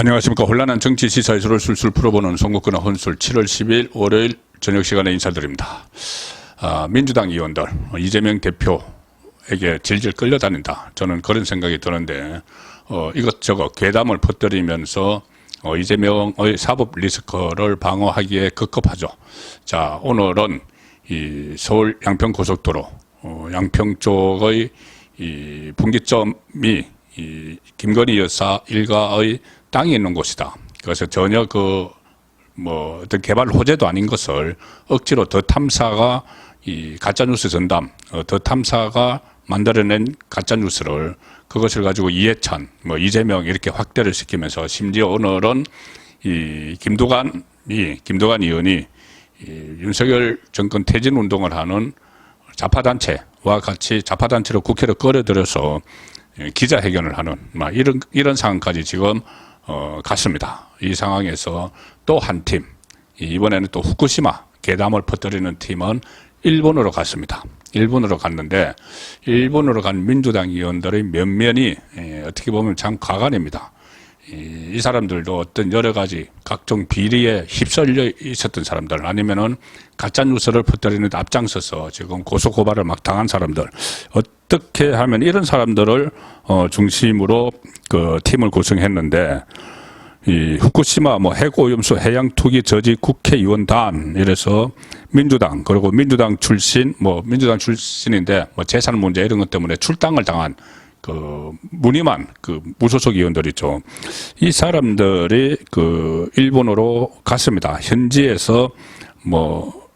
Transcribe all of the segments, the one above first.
안녕하십니까. 혼란한 정치 시사에서를 술술 풀어보는 송국근의 혼술 7월 10일 월요일 저녁 시간에 인사드립니다. 아, 민주당 의원들, 이재명 대표에게 질질 끌려다닌다. 저는 그런 생각이 드는데, 어, 이것저것 괴담을 퍼뜨리면서 어, 이재명의 사법 리스크를 방어하기에 급급하죠. 자, 오늘은 이 서울 양평 고속도로, 어, 양평 쪽의 이 분기점이 이 김건희 여사 일가의 땅이 있는 곳이다. 그래서 전혀 그 뭐 어떤 개발 호재도 아닌 것을 억지로 더 탐사가 이 가짜 뉴스 전담 어, 더 탐사가 만들어낸 가짜 뉴스를 그것을 가지고 이해찬 뭐 이재명 이렇게 확대를 시키면서 심지어 오늘은 이 김도관이 김도관 의원이 이 윤석열 정권 퇴진 운동을 하는 자파단체와 같이 자파단체로 국회를 끌어들여서 예, 기자회견을 하는 막 이런 이런 상황까지 지금 어, 갔습니다. 이 상황에서 또 한 팀, 이번에는 또 후쿠시마 괴담을 퍼뜨리는 팀은 일본으로 갔습니다. 일본으로 갔는데 일본으로 간 민주당 의원들의 면면이 예, 어떻게 보면 참 가관입니다. 이, 이 사람들도 어떤 여러 가지 각종 비리에 휩쓸려 있었던 사람들 아니면은 가짜 뉴스를 퍼뜨리는 데 앞장서서 지금 고소 고발을 막 당한 사람들 어떻게 하면 이런 사람들을 어 중심으로 그 팀을 구성했는데 이 후쿠시마 뭐 핵오염수 해양 투기 저지 국회의원단 이래서 민주당 그리고 민주당 출신 뭐 민주당 출신인데 뭐 재산 문제 이런 것 때문에 출당을 당한 그 무늬만 그 무소속 의원들 있죠. 이 사람들이 그 일본으로 갔습니다. 현지에서 뭐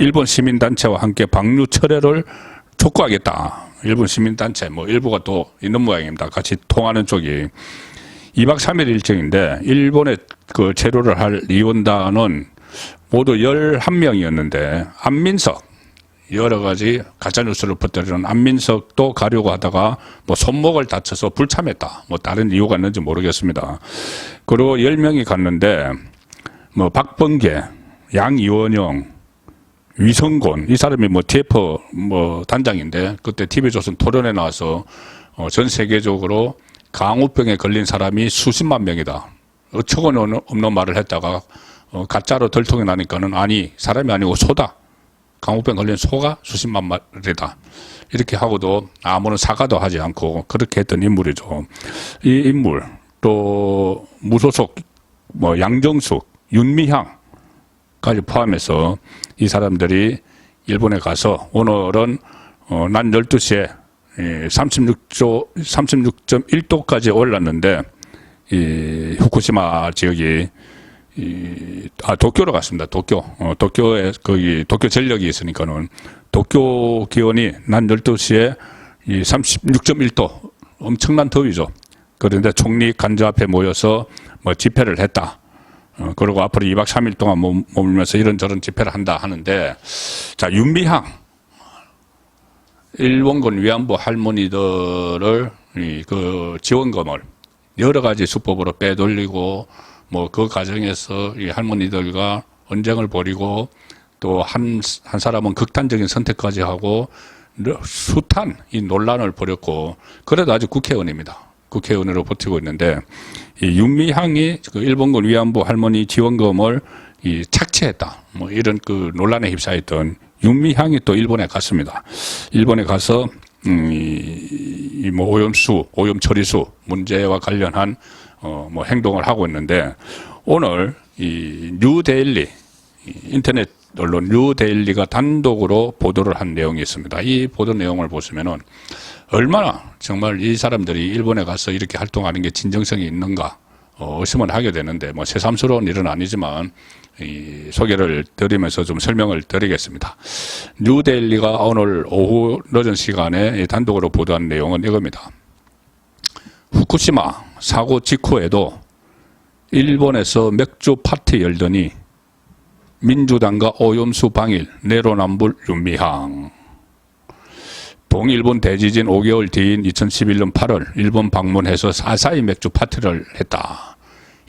일본 시민 단체와 함께 방류 철회를 촉구하겠다. 일본 시민 단체 뭐 일부가 또 있는 모양입니다. 같이 통하는 쪽이 2박 3일 일정인데 일본에 그 체류를 할 의원단은 모두 11명이었는데 안민석 여러 가지 가짜 뉴스를 퍼뜨리는 안민석도 가려고 하다가 뭐 손목을 다쳐서 불참했다. 뭐 다른 이유가 있는지 모르겠습니다. 그리고 10명이 갔는데 뭐 박범계, 양이원영, 위성곤 이 사람이 뭐 TF 뭐 단장인데 그때 TV조선 토론에 나와서 어, 전 세계적으로 강우병에 걸린 사람이 수십만 명이다. 어처구니 없는 말을 했다가 어, 가짜로 덜통이 나니까는 아니 사람이 아니고 소다. 강우병 걸린 소가 수십만 마리다. 이렇게 하고도 아무런 사과도 하지 않고 그렇게 했던 인물이죠. 이 인물 또 무소속 뭐 양정숙, 윤미향까지 포함해서 이 사람들이 일본에 가서 오늘은 어, 낮 12시에 36조 36.1도까지 올랐는데 이 후쿠시마 지역이 이, 아, 도쿄로 갔습니다. 도쿄. 어, 도쿄에, 거기, 도쿄 전력이 있으니까는, 도쿄 기온이 낮 12시에 이 36.1도. 엄청난 더위죠. 그런데 총리 간주 앞에 모여서 뭐 집회를 했다. 어, 그리고 앞으로 2박 3일 동안 머물- 머물면서 이런저런 집회를 한다 하는데, 자, 윤미향. 일본군 위안부 할머니들을 이 그 지원금을 여러 가지 수법으로 빼돌리고 뭐그 과정에서 이 할머니들과 언쟁을 벌이고 또 한 한 사람은 극단적인 선택까지 하고 숱한 이 논란을 벌였고 그래도 아직 국회의원입니다. 국회의원으로 버티고 있는데 이 윤미향이 그 일본군 위안부 할머니 지원금을 이 착취했다. 뭐 이런 그 논란에 휩싸였던 윤미향이 또 일본에 갔습니다. 일본에 가서 음, 이, 이뭐 오염수, 오염 처리수 문제와 관련한 어, 뭐 행동을 하고 있는데 오늘 이 뉴데일리 이 인터넷 언론 뉴데일리가 단독으로 보도를 한 내용이 있습니다. 이 보도 내용을 보시면은 얼마나 정말 이 사람들이 일본에 가서 이렇게 활동하는 게 진정성이 있는가 어, 의심을 하게 되는데 뭐 새삼스러운 일은 아니지만 이 소개를 드리면서 좀 설명을 드리겠습니다. 뉴데일리가 오늘 오후 늦은 시간에 이 단독으로 보도한 내용은 이겁니다. 후쿠시마 사고 직후에도 일본에서 맥주 파티 열더니 민주당과 오염수 방일 내로남불 윤미향 동일본 대지진 5개월 뒤인 2011년 8월 일본 방문해서 사사이 맥주 파티를 했다.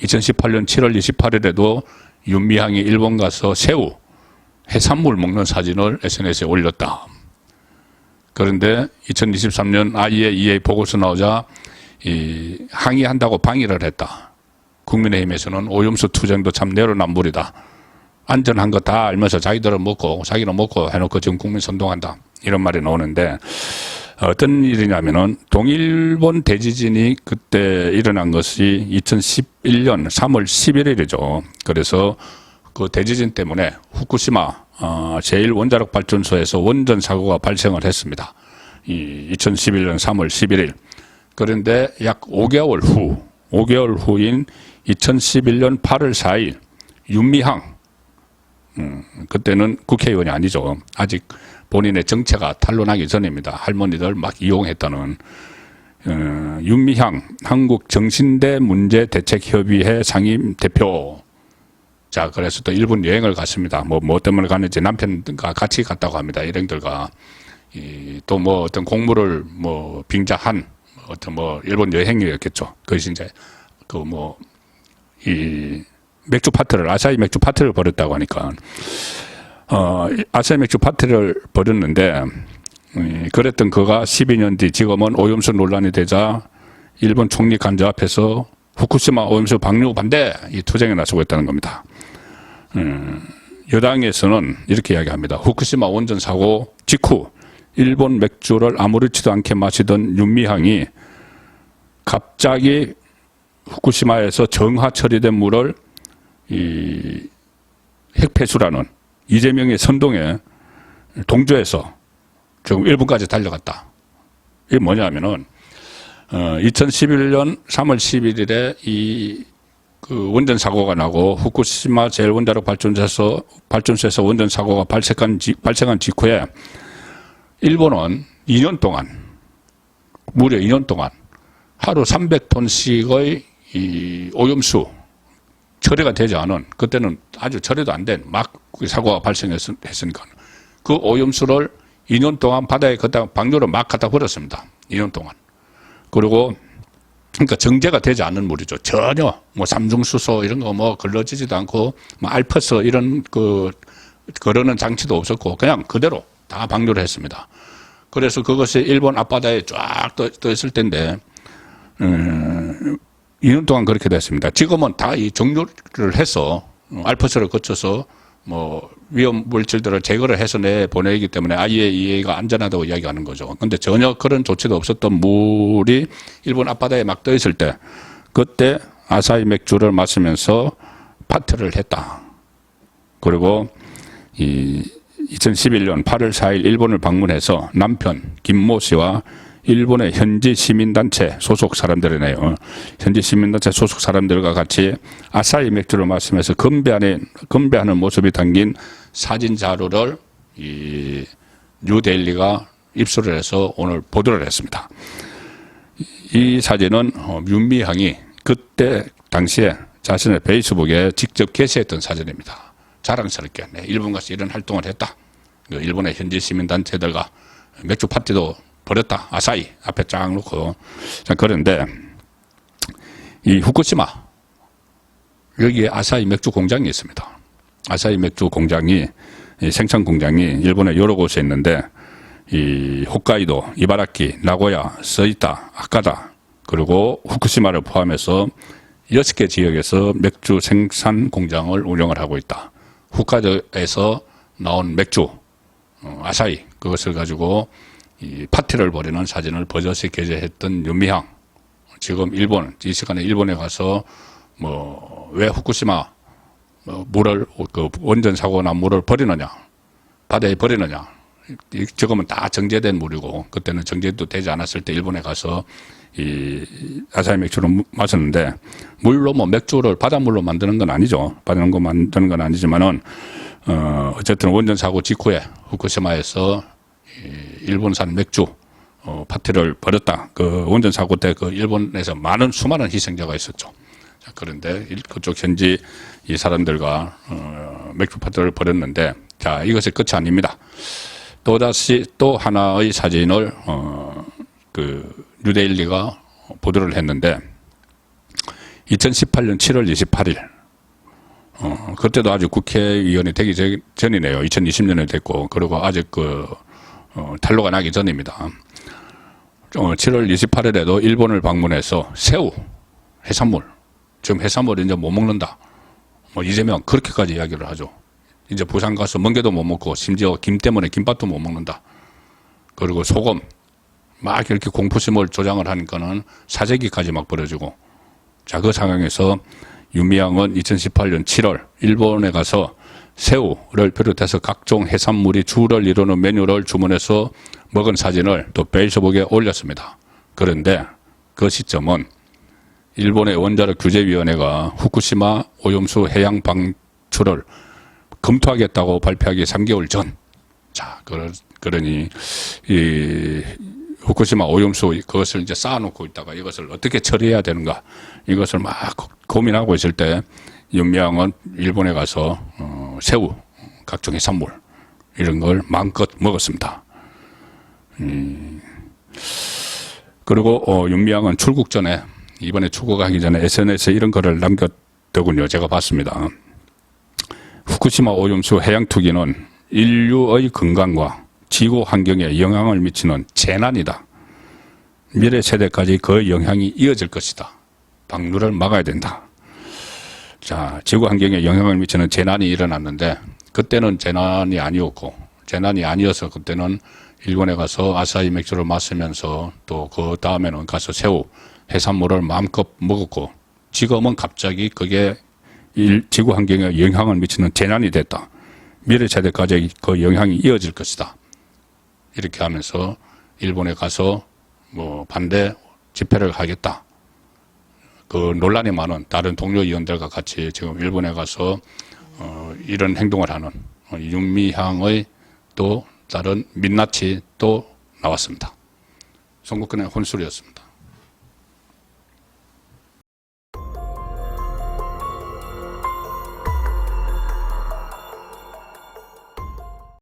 2018년 7월 28일에도 윤미향이 일본 가서 새우, 해산물 먹는 사진을 SNS에 올렸다. 그런데 2023년 IAEA 보고서 나오자 이 항의한다고 방해를 했다. 국민의힘에서는 오염수 투쟁도 참 내로남불이다. 안전한 거 다 알면서 자기들은 먹고 자기는 먹고 해놓고 지금 국민 선동한다. 이런 말이 나오는데 어떤 일이냐면은 동일본 대지진이 그때 일어난 것이 2011년 3월 11일이죠. 그래서 그 대지진 때문에 후쿠시마 어, 제1원자력 발전소에서 원전 사고가 발생을 했습니다. 이 2011년 3월 11일. 그런데 약 5개월 후, 5개월 후인 2011년 8월 4일 윤미향 음, 그때는 국회의원이 아니죠. 아직 본인의 정체가 탄로나기 전입니다. 할머니들 막 이용했다는 어, 윤미향 한국정신대 문제대책협의회 상임 대표. 자, 그래서 또 일본 여행을 갔습니다. 뭐, 뭐 때문에 갔는지 남편과 같이 갔다고 합니다. 일행들과. 또뭐 어떤 공무를 뭐 빙자한 어떤 뭐 일본 여행이었겠죠. 그것이 이제 그 뭐 이 맥주 파트를 아사히 맥주 파트를 벌였다고 하니까 어 아사히 맥주 파트를 벌였는데 음, 그랬던 그가 12년 뒤 지금은 오염수 논란이 되자 일본 총리 간자 앞에서 후쿠시마 오염수 방류 반대 이 투쟁에 나서고 있다는 겁니다. 음, 여당에서는 이렇게 이야기합니다. 후쿠시마 원전 사고 직후 일본 맥주를 아무렇지도 않게 마시던 윤미향이 갑자기 후쿠시마에서 정화 처리된 물을 이 핵폐수라는 이재명의 선동에 동조해서 지금 일본까지 달려갔다. 이게 뭐냐면은 어, 2011년 3월 11일에 이 그 원전 사고가 나고 후쿠시마 제일원자력 발전소에서 발전소에서 원전 사고가 발생한 지, 발생한 직후에 일본은 2년 동안 무려 2년 동안 하루 300톤씩의 이 오염수 처리가 되지 않은 그때는 아주 처리도 안 된 막 사고가 발생했으니까 그 오염수를 2년 동안 바다에 갖다 방류를 막 갖다 버렸습니다. 2년 동안. 그리고 그러니까 정제가 되지 않는 물이죠. 전혀 뭐 삼중수소 이런 거 뭐 걸러지지도 않고 뭐 알퍼스 이런 그 그러는 장치도 없었고 그냥 그대로 다 방류를 했습니다. 그래서 그것이 일본 앞바다에 쫙 떠, 떠 있을 텐데 음, 2년 동안 그렇게 됐습니다. 지금은 다 이 정류를 해서 어, 알퍼스를 거쳐서 뭐 위험 물질들을 제거를 해서 내 보내기 때문에 IAEA가 안전하다고 이야기하는 거죠. 근데 전혀 그런 조치도 없었던 물이 일본 앞바다에 막 떠 있을 때 그때 아사히 맥주를 마시면서 파티를 했다. 그리고 이 2011년 8월 4일 일본을 방문해서 남편 김모 씨와 일본의 현지 시민단체 소속 사람들이네요. 현지 시민단체 소속 사람들과 같이 아사히 맥주를 마시면서 건배하는, 건배하는 모습이 담긴 사진 자료를 이 뉴데일리가 입수를 해서 오늘 보도를 했습니다. 이 사진은 어, 윤미향이 그때 당시에 자신의 페이스북에 직접 게시했던 사진입니다. 자랑스럽게 네, 일본 가서 이런 활동을 했다. 그 일본의 현지 시민단체들과 맥주 파티도 버렸다. 아사히 앞에 쫙 놓고. 자, 그런데 이 후쿠시마 여기에 아사히 맥주 공장이 있습니다. 아사히 맥주 공장이 생산 공장이 일본의 여러 곳에 있는데 이 홋카이도, 이바라키, 나고야, 서이타, 아카다 그리고 후쿠시마를 포함해서 여섯 개 지역에서 맥주 생산 공장을 운영을 하고 있다. 홋카이도에서 나온 맥주 어, 아사히 그것을 가지고 이 파티를 벌이는 사진을 버젓이 게재했던 윤미향. 지금 일본, 이 시간에 일본에 가서 뭐, 왜 후쿠시마 뭐 물을, 그 원전 사고 난 물을 버리느냐. 바다에 버리느냐. 지금은 다 정제된 물이고, 그때는 정제도 되지 않았을 때 일본에 가서 이 아사히 맥주를 마셨는데, 물로 뭐 맥주를 바닷물로 만드는 건 아니죠. 바닷물 만드는 건 아니지만은, 어, 어쨌든 원전 사고 직후에 후쿠시마에서 일본산 맥주 어, 파티를 벌였다. 그 원전 사고 때 그 일본에서 많은 수많은 희생자가 있었죠. 자, 그런데 그쪽 현지 이 사람들과 어, 맥주 파티를 벌였는데 자 이것이 끝이 아닙니다. 또 다시 또 하나의 사진을 어, 그 뉴데일리가 보도를 했는데 2018년 7월 28일 어, 그때도 아직 국회의원이 되기 전이네요. 2020년에 됐고 그리고 아직 그 어, 탄로가 나기 전입니다. 어, 7월 28일에도 일본을 방문해서 새우, 해산물, 지금 해산물 이제 못 먹는다. 뭐 이재명 그렇게까지 이야기를 하죠. 이제 부산 가서 멍게도 못 먹고 심지어 김 때문에 김밥도 못 먹는다. 그리고 소금 막 이렇게 공포심을 조장을 하니까는 사재기까지 막 벌어지고 자 그 상황에서 윤미향은 2018년 7월 일본에 가서 새우를 비롯해서 각종 해산물이 주를 이루는 메뉴를 주문해서 먹은 사진을 또 페이스북에 올렸습니다. 그런데 그 시점은 일본의 원자력 규제위원회가 후쿠시마 오염수 해양 방출을 검토하겠다고 발표하기 3개월 전. 자, 그러, 그러니 이 후쿠시마 오염수 그것을 이제 쌓아놓고 있다가 이것을 어떻게 처리해야 되는가 이것을 막 고민하고 있을 때 윤미향은 일본에 가서 어, 새우 각종 해산물 이런 걸 마음껏 먹었습니다. 음, 그리고 어, 윤미향은 출국 전에 이번에 출국하기 전에 SNS에 이런 글을 남겼더군요. 제가 봤습니다. 후쿠시마 오염수 해양 투기는 인류의 건강과 지구 환경에 영향을 미치는 재난이다. 미래 세대까지 그 영향이 이어질 것이다. 방류를 막아야 된다. 자, 지구 환경에 영향을 미치는 재난이 일어났는데 그때는 재난이 아니었고 재난이 아니어서 그때는 일본에 가서 아사히 맥주를 마시면서 또 그 다음에는 가서 새우 해산물을 마음껏 먹었고 지금은 갑자기 그게 일- 지구 환경에 영향을 미치는 재난이 됐다. 미래 세대까지 그 영향이 이어질 것이다. 이렇게 하면서 일본에 가서 뭐 반대 집회를 하겠다. 그 논란이 많은 다른 동료 의원들과 같이 지금 일본에 가서 어, 이런 행동을 하는 어, 윤미향의 또 다른 민낯이 또 나왔습니다. 송국근의 혼술이었습니다.